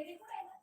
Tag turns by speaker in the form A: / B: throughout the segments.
A: ये भी तो है ना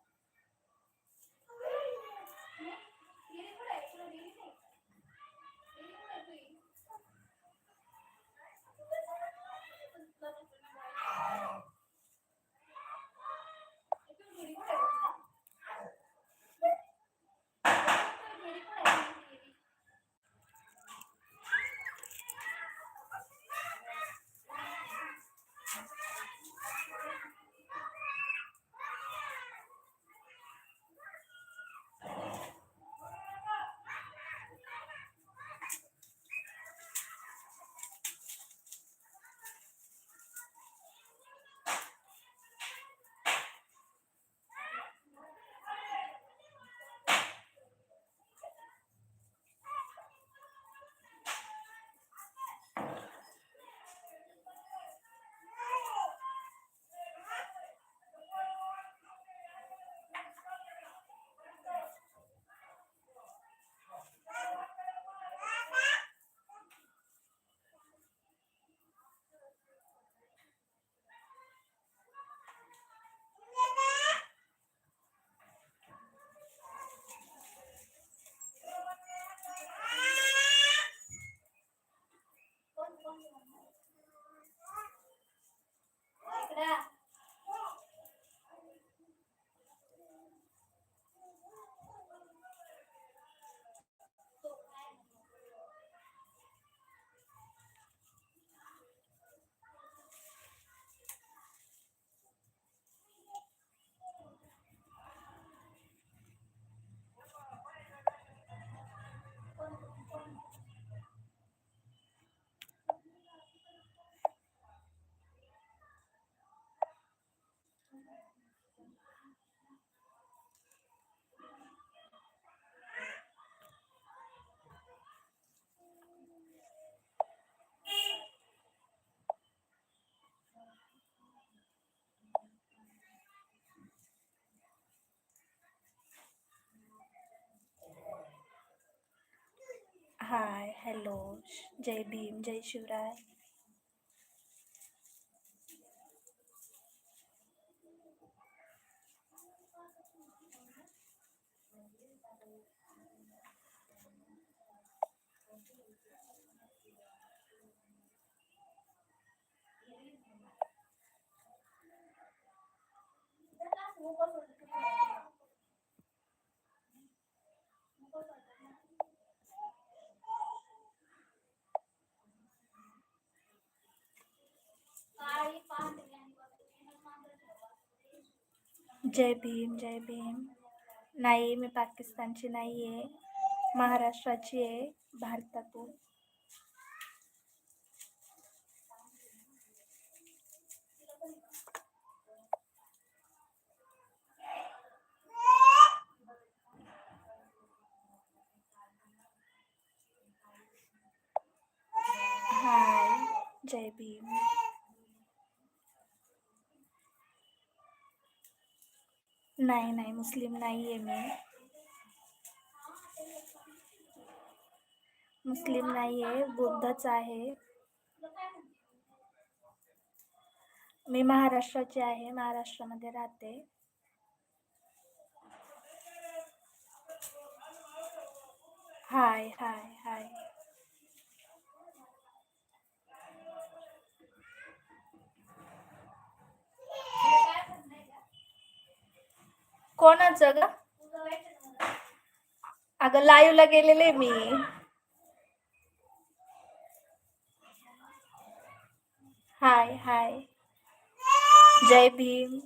A: हाय हॅलो जय भीम जय शिवराय. जय भीम जय भीम. नाही मी पाकिस्तानची नाही आहे महाराष्ट्राची आहे भारतातून. हाय जय भीम. नाही नाही मुस्लिम नाही आहे मी. मुस्लिम नाही आहे बुद्धच आहे. मी महाराष्ट्राची आहे महाराष्ट्रामध्ये राहते. हाय हाय हाय. कोणाचं ग? अगं लाईव्हला गेलेले मी. हाय हाय. जय भीम.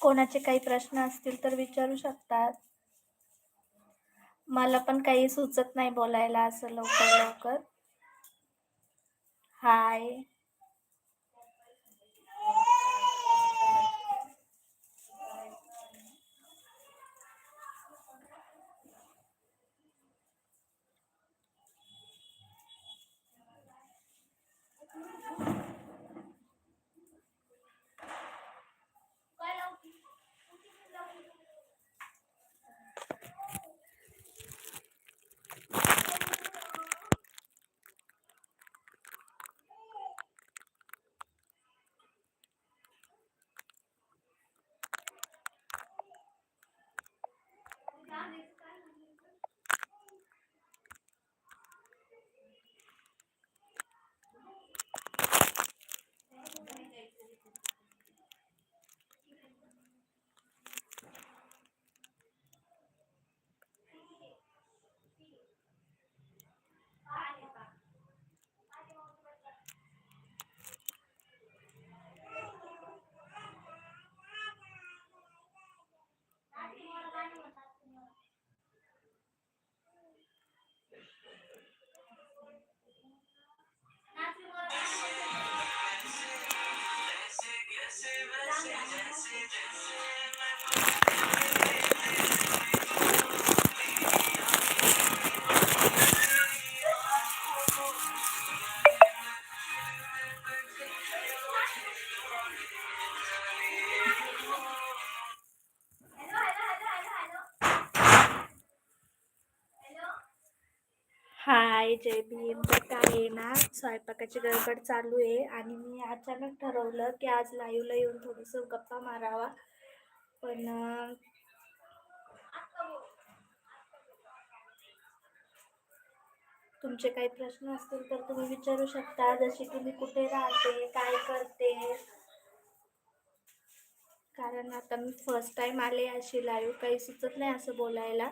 A: कोणाचे काही प्रश्न असतील तर विचारू शकतात. मला पण काही सुचत नाही बोलायला असं लवकर लवकर. हाय हाय काय आहे ना स्वयंपाकाची गडबड चालू आहे. आणि मी अचानक ठरवलं की आज लाईव्हला येऊन थोडंसं गप्पा मारावा. पण तुमचे काही प्रश्न असतील तर तुम्ही विचारू शकता. जसे की मी कुठे राहते काय करते? कारण आता मी फर्स्ट टाइम आले अशी लाईव्ह काही सुचत नाही असं बोलायला.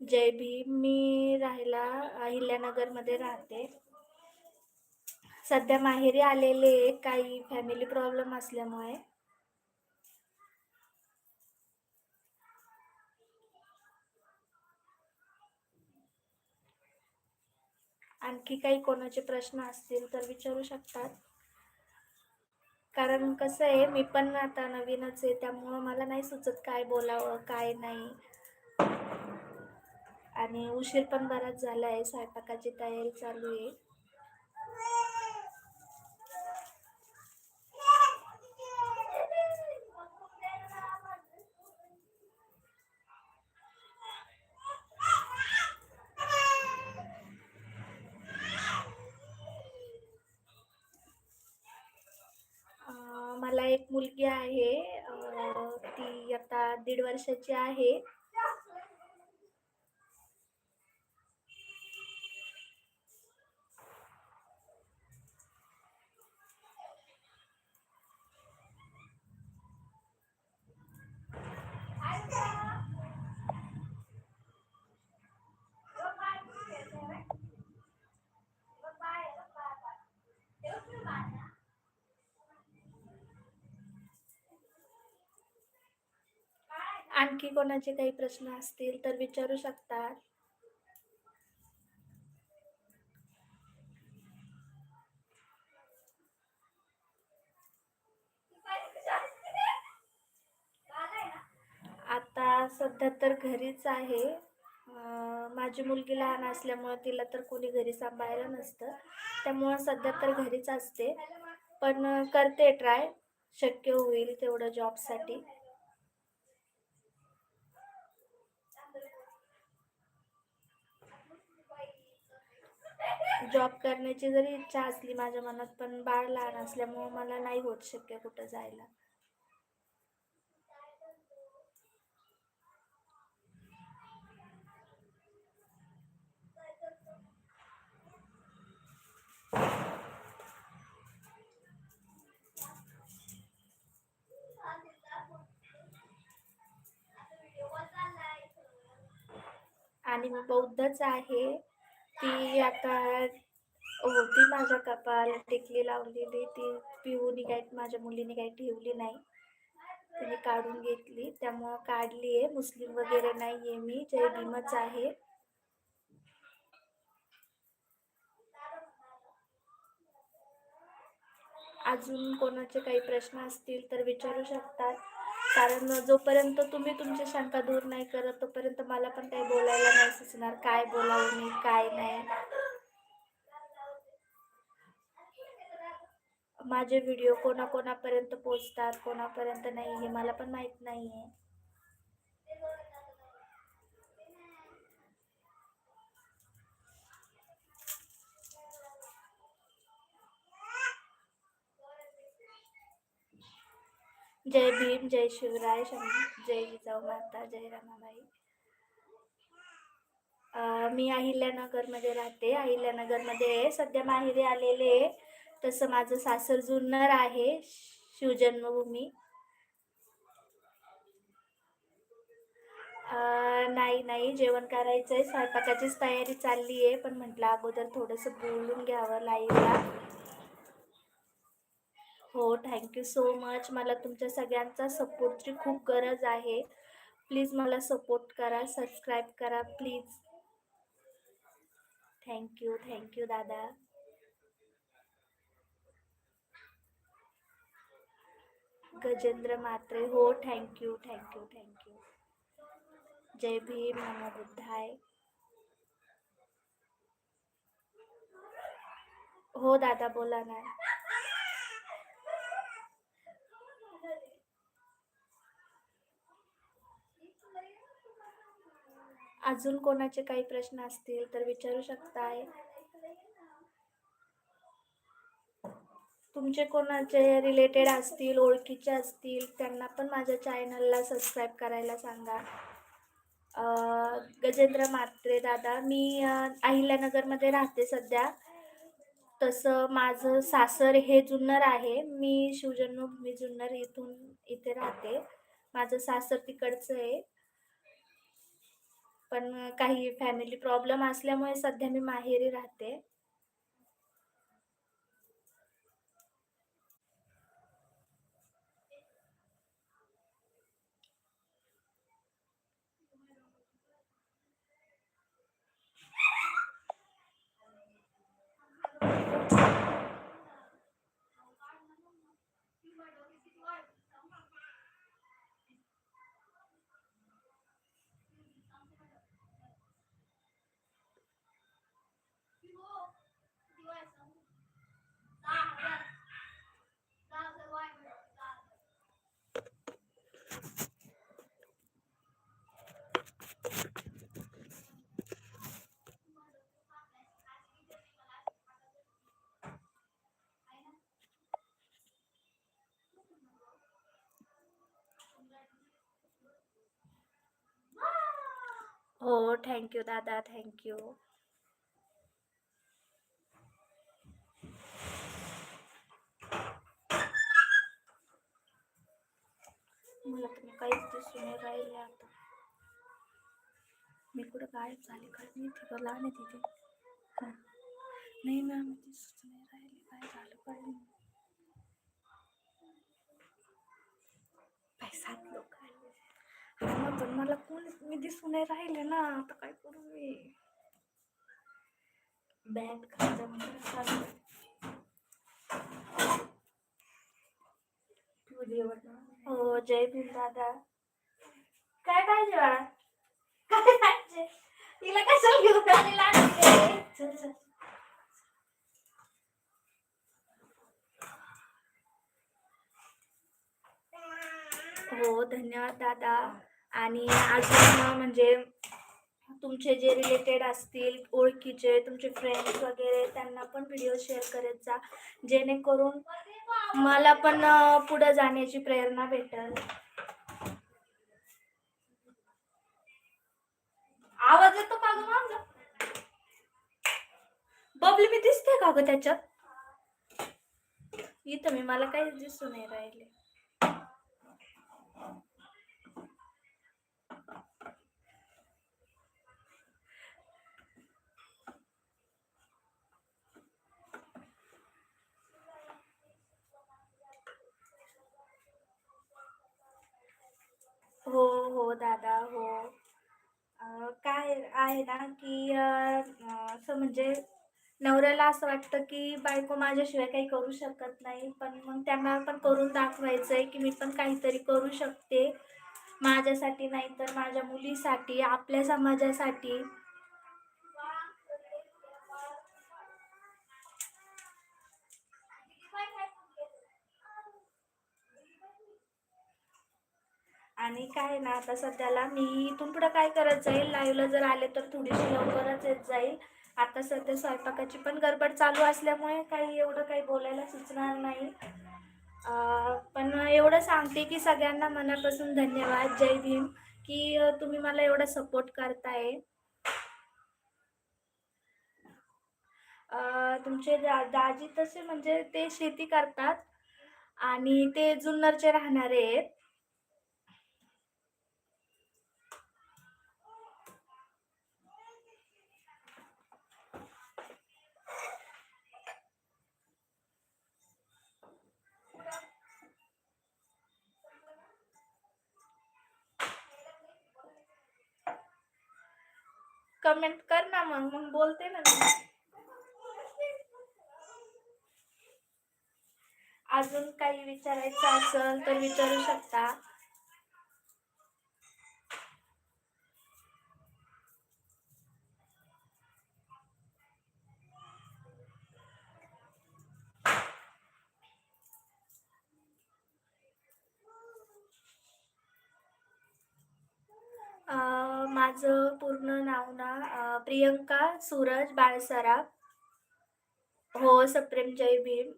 A: जय भीम मी राहायला अहिल्यानगरमध्ये राहते. सध्या माहेरी आलेले काही फॅमिली प्रॉब्लेम असल्यामुळे. आणखी काही कोणाचे प्रश्न असतील तर विचारू शकतात. कारण कसं आहे मी पण आता नवीनच आहे त्यामुळं मला नाही सुचत काय बोलावं काय नाही. आणि उशीर पण बराच झाला आहे स्वयंपाकाची तयारी चालू आहे. मला एक मुलगी आहे. ती आता दीड वर्षाची आहे. आणखी कोणाचे काही प्रश्न असतील तर विचारू शकतात. आता सध्या तर घरीच आहे. माझी मुलगी लहान असल्यामुळे तिला तर कोणी घरी सांभाळायला नसतं. त्यामुळं सध्या तर घरीच असते. पण करते ट्राय शक्य होईल तेवढं जॉबसाठी जॉब करण्याची जरी इच्छा असली माझ्या मनात पण बाळ लहान असल्यामुळं मला नाही होत शक्य कुठं जायला. आणि मी बौद्धच आहे. ती आता होती माझ्या कपाल टिकली लावलेली. ती पिऊनी काही माझ्या मुलीने काही ठेवली नाही. तिने काढून घेतली. त्यामुळं काढली आहे. मुस्लिम वगैरे नाही आहे मी. जय भीमच आहे. अजून कोणाचे काही प्रश्न असतील तर विचारू शकतात. कारण जोपर्यंत तुम्ही तुमची शंका दूर नाही करत तोपर्यंत मला पण काही बोलायला नाही सुचणार. काय बोलावं मी काय नाही. माझे व्हिडिओ कोणाकोणापर्यंत पोचतात कोणापर्यंत नाही हे मला पण माहीत नाही आहे जय भीम जय शिवराय जय जिजाऊ माता जय रमाबाई. मी अहिल्यानगरमध्ये राहते. अहिल्यानगरमध्ये सध्या माहेरी आलेले आहे. तसं माझं सासर जुन्नर आहे शिवजन्मभूमी नाही नाही जेवण करायचं आहे स्वयंपाकाचीच तयारी चालली आहे पण म्हटलं अगोदर थोडंसं बोलून घ्यावं लाईव्हला हो थँक्यू सो मच मला तुमच्या सगळ्यांचा सपोर्टची खूप गरज आहे. प्लीज मला सपोर्ट करा सबस्क्राईब करा प्लीज थँक्यू थँक्यू दादा. गजेंद्र मात्रे हो thank you thank you thank you जय भीम नमो बुद्धाय हो दादा बोला ना. अजून कोणाचे काही प्रश्न असतील तर विचारू शकताय? तुमचे कोणाचे रिलेटेड असतील ओळखीचे असतील त्यांना पण माझ्या चॅनलला सबस्क्राईब करायला सांगा. गजेंद्र मात्रे दादा मी अहिल्यानगरमध्ये राहते सध्या. तसं माझं सासर हे जुन्नर आहे. मी शिवजन्मभूमी जुन्नर इथून इथे राहते. माझं सासर तिकडचं आहे. पण काही फॅमिली प्रॉब्लेम असल्यामुळे सध्या मी माहेरी राहते. हो थँक्यू दादा थँक्यू मला तर मी काहीच दिसून नाही राहिले आता। मी कुठं गायब झाले काय माहिती का लहान आहे तिथे हा. नाही मॅम दिसून नाही राहिले काय झालं काय नाही पैसा लोक हा ना पण मला कोण मी दिसून नाही राहिले ना आता काय करू मी? बॅग खायचं म्हणजे हो जय भीम दादा. काय पाहिजे बाळा काय पाहिजे तिला कशाला घेऊन आली लागते चल चल. हो धन्यवाद दादा. आणि अजून म्हणजे तुमचे जे रिलेटेड असतील ओळखीचे तुमचे फ्रेंड्स वगैरे त्यांना पण व्हिडिओ शेअर करत जा. जेणेकरून मला पण पुढे जाण्याची प्रेरणा भेटेल. आवाज येतो का ग माझा? बबली मी दिसते का ग त्याच्यात? इथं मी मला काहीच दिसून नाही राहिले. हो हो दादा हो. काय आहे ना की असं म्हणजे नवऱ्याला असं वाटतं की बायको माझ्याशिवाय काही करू शकत नाही पण मग त्यांना पण करून दाखवायचं आहे की मी पण काहीतरी करू शकते. माझ्यासाठी नाही तर माझ्या मुलीसाठी आपल्या समाजासाठी. आणि काय ना आता सध्याला मी इथून पुढं काय करत जाईल? लाईव्हला जर आले तर थोडीशी लवकरच येत जाईल. आता सध्या स्वयंपाकाची पण गडबड चालू असल्यामुळे काही एवढं काही बोलायला सुचणार नाही. पण एवढं सांगते की सगळ्यांना मनापासून धन्यवाद. जय भीम. की तुम्ही मला एवढा सपोर्ट करताय. तुमचे दा दाजी तसे म्हणजे ते शेती करतात. आणि ते जुन्नरचे राहणारे आहेत. कमेंट कर ना मग मग बोलते ना मी. अजून काही विचारायचं असेल तर विचारू शकता. माझं पूर्ण नाव ना प्रियंका सूरज बाळसराफ हो सप्रेम जय भीम.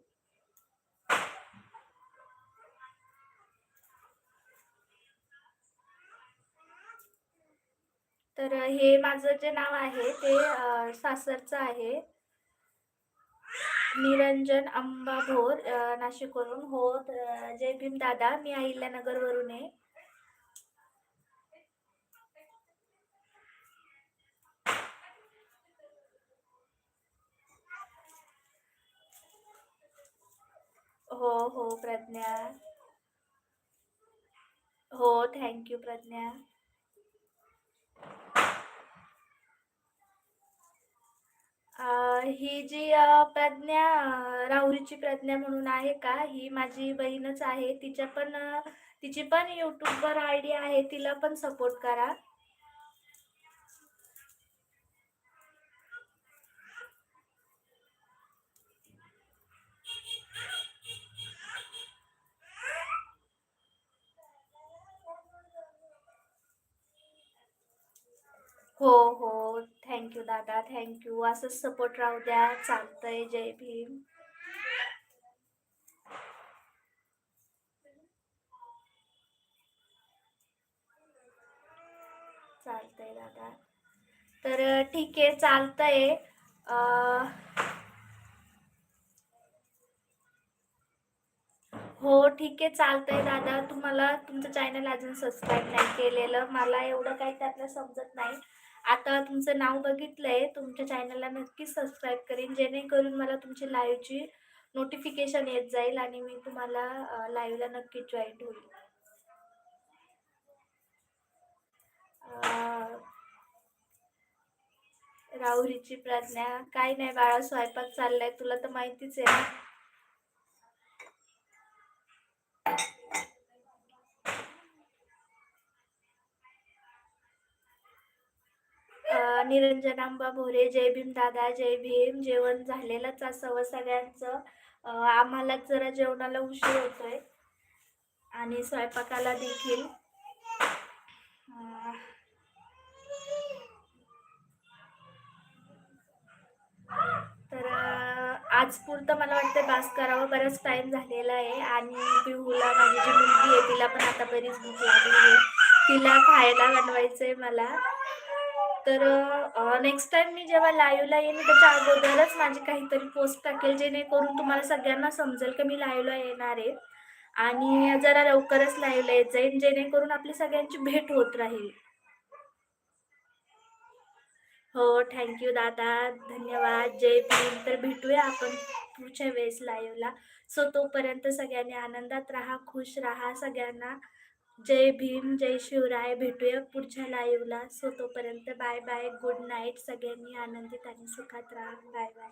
A: तर हे माझं जे नाव आहे ते सासरचं आहे. निरंजन अंबा भोर नाशिकवरून. हो जय भीम दादा मी अहिल्यानगरवरून आहे. हो हो प्रज्ञा. हो थँक्यू प्रज्ञा. ही जी प्रज्ञा राहुरीची प्रज्ञा म्हणून आहे का? ही माझी बहीणच आहे. तिच्या पण तिची पण यूट्यूबवर आय डी आहे. तिला पण सपोर्ट करा. हो हो. थँक्यू दादा. थँक्यू असंच सपोर्ट राहू द्या. चालतंय. जय भीम. चालतंय दादा. तर ठीक आहे. चालतंय. हो ठीक आहे. चालतंय दादा. तुम्हाला तुमचं चॅनल अजून सबस्क्राईब नाही केलेलं. मला एवढं काही त्यातलं समजत नाही. आता तुमचं नाव बघितलंय तुमच्या चॅनलला नक्कीच सबस्क्राईब करेन जेणेकरून मला तुमची लाईव्हची नोटिफिकेशन येत जाईल आणि मी तुम्हाला लाईव्हला नक्की जॉईन होईल. राहुरीची प्रज्ञा काय नाही बाळा स्वयंपाक चाललाय तुला तर माहितीच आहे निरंजनांबा भोरे जय भीम दादा जय भीम. जेवण झालेलंच असावं सगळ्यांचं. आम्हालाच आम्हाला जरा जेवणाला उशीर होतोय. आणि स्वयंपाकाला देखील. तर आजपुरतं आज पुरतं मला वाटतं बास करावं. बराच टाईम झालेला आहे. आणि पिहूला माझी जी मुलगी आहे तिला पण आता बरीच भूक लागली आहे. तिला खायला बनवायचंय मला. तर नेक्स्ट टाइम मी जेव्हा लाईव्हला येईन त्याच्या अगोदरच माझी काहीतरी पोस्ट टाकेल जेणेकरून तुम्हाला सगळ्यांना समजेल की मी लाईव्हला येणार आहे. आणि जरा लवकरच लाईव्हला येत जाईन जेणेकरून आपली सगळ्यांची भेट होत राहील. हो थँक्यू दादा. धन्यवाद. जय भीम. तर भेटूया आपण पुढच्या वेळेस लाईव्हला. सो तोपर्यंत सगळ्यांनी आनंदात राहा खुश राहा सगळ्यांना. जय भीम जय शिवराय. भेटूया पुढच्या लाईव्हला सो तोपर्यंत बाय बाय गुड नाईट सगळ्यांनी आनंदित आणि सुखात राहा. Bye bye